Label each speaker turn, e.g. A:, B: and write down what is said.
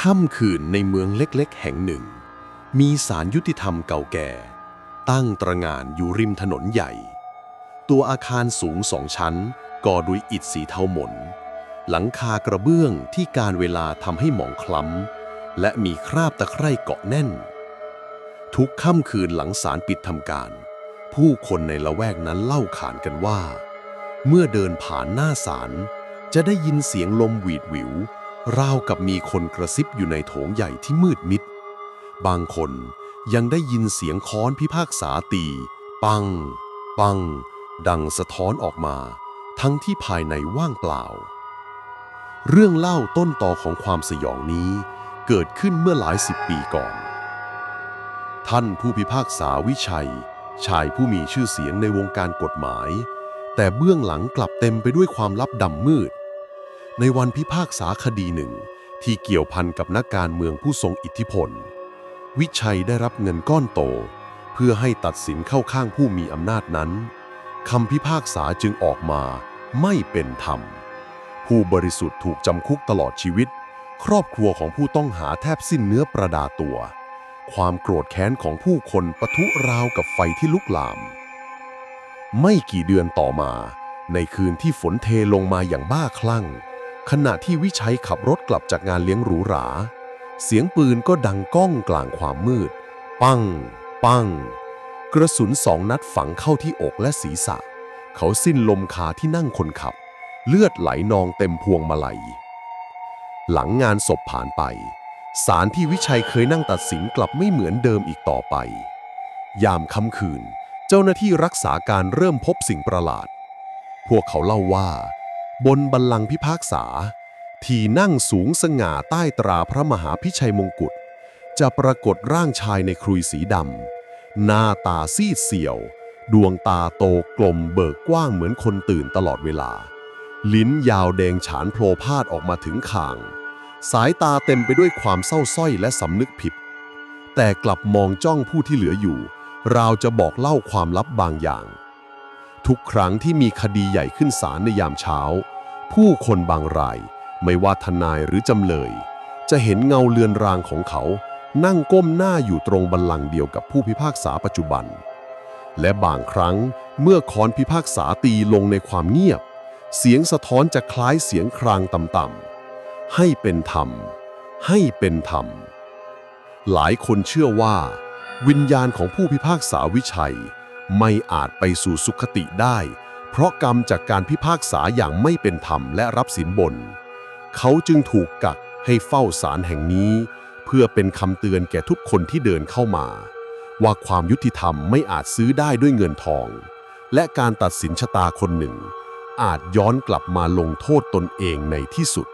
A: ค่ำคืนในเมืองเล็กๆ แห่งหนึ่ง มีศาลยุติธรรมเก่าแก่ ตั้งตระหง่านอยู่ริมถนนใหญ่ ตัวอาคารสูงสองชั้น ก่อด้วยอิฐสีเทาหม่นหลังคากระเบื้องที่การเวลาทำให้หมองคล้ำ และมีคราบตะไคร่เกาะแน่น ทุกค่ำคืนหลังศาลปิดทำการ ผู้คนในละแวกนั้นเล่าขานกันว่า เมื่อเดินผ่านหน้าศาลจะได้ยินเสียงลมหวีดหวิว ราวกับมีคนกระซิบอยู่ในโถงใหญ่ที่มืดมิด บางคนยังได้ยินเสียงค้อนพิพากษาตี ปัง ปัง ดังสะท้อนออกมา ทั้งที่ภายในว่างเปล่า เรื่องเล่าต้นต่อของความสยองนี้เกิดขึ้นเมื่อหลายสิบปีก่อน ท่านผู้พิพากษาวิชัย ชายผู้มีชื่อเสียงในวงการกฎหมาย แต่เบื้องหลังกลับเต็มไปด้วยความลับดำมืด ในวันพิพากษาคดีหนึ่ง ที่เกี่ยวพันกับนักการเมืองผู้ทรงอิทธิพล วิชัยได้รับเงินก้อนโต เพื่อให้ตัดสินเข้าข้างผู้มีอำนาจนั้นคำพิพากษาจึงออกมาไม่เป็นธรรม ผู้บริสุทธิ์ถูกจำคุกตลอดชีวิต ครอบครัวของผู้ต้องหาแทบสิ้นเนื้อประดาตัว ความโกรธแค้นของผู้คนปะทุราวกับไฟที่ลุกลาม ไม่กี่เดือนต่อมา ในคืนที่ฝนเทลงมาอย่างบ้าคลั่ง ขณะที่วิชัยขับรถกลับจากงานเลี้ยงหรูหรา เสียงปืนก็ดังก้องกลางความมืด ปัง ปัง กระสุนสองนัดฝังเข้าที่อกและศีรษะ เขาสิ้นลมคาที่นั่งคนขับ เลือดไหลนองเต็มพวงมาลัย หลังงานศพผ่านไปศาลที่วิชัยเคยนั่งตัดสินกลับไม่เหมือนเดิมอีกต่อไป ยามค่ำคืน เจ้าหน้าที่รักษาการเริ่มพบสิ่งประหลาด พวกเขาเล่าว่า บนบัลลังก์พิพากษา ที่นั่งสูงสง่าใต้ตราพระมหาพิชัยมงกุฎจะปรากฏร่างชายในครุยสีดำหน้าตาซีดเสียว ดวงตาโตกลมเบิกกว้างเหมือนคนตื่นตลอดเวลา ลิ้นยาวแดงฉานโผล่พาดออกมาถึงคาง สายตาเต็มไปด้วยความเศร้าส้อยและสำนึกผิด แต่กลับมองจ้องผู้ที่เหลืออยู่ ราจะบอกเล่าความลับบางอย่าง ทุกครั้งที่มีคดีใหญ่ขึ้นศาลในยามเช้า ผู้คนบางราย ไม่ว่าทนายหรือจำเลย จะเห็นเงาเลือนรางของเขา นั่งก้มหน้าอยู่ตรงบัลลังก์เดียวกับผู้พิพากษาปัจจุบัน และบางครั้งเมื่อคอนพิพากษาตีลงในความเงียบ เสียงสะท้อนจะคล้ายเสียงครางต่ำๆให้เป็นธรรม ให้เป็นธรรม หลายคนเชื่อว่า วิญญาณของผู้พิพากษาวิชัย ไม่อาจไปสู่สุขติได้ เพราะกรรมจากการพิพากษาอย่างไม่เป็นธรรมและรับสินบน เขาจึงถูกกักให้เฝ้าศาลแห่งนี้ เพื่อเป็นคำเตือนแก่ทุกคนที่เดินเข้ามา ว่าความยุติธรรมไม่อาจซื้อได้ด้วยเงินทอง และการตัดสินชะตาคนหนึ่ง อาจย้อนกลับมาลงโทษตนเองในที่สุด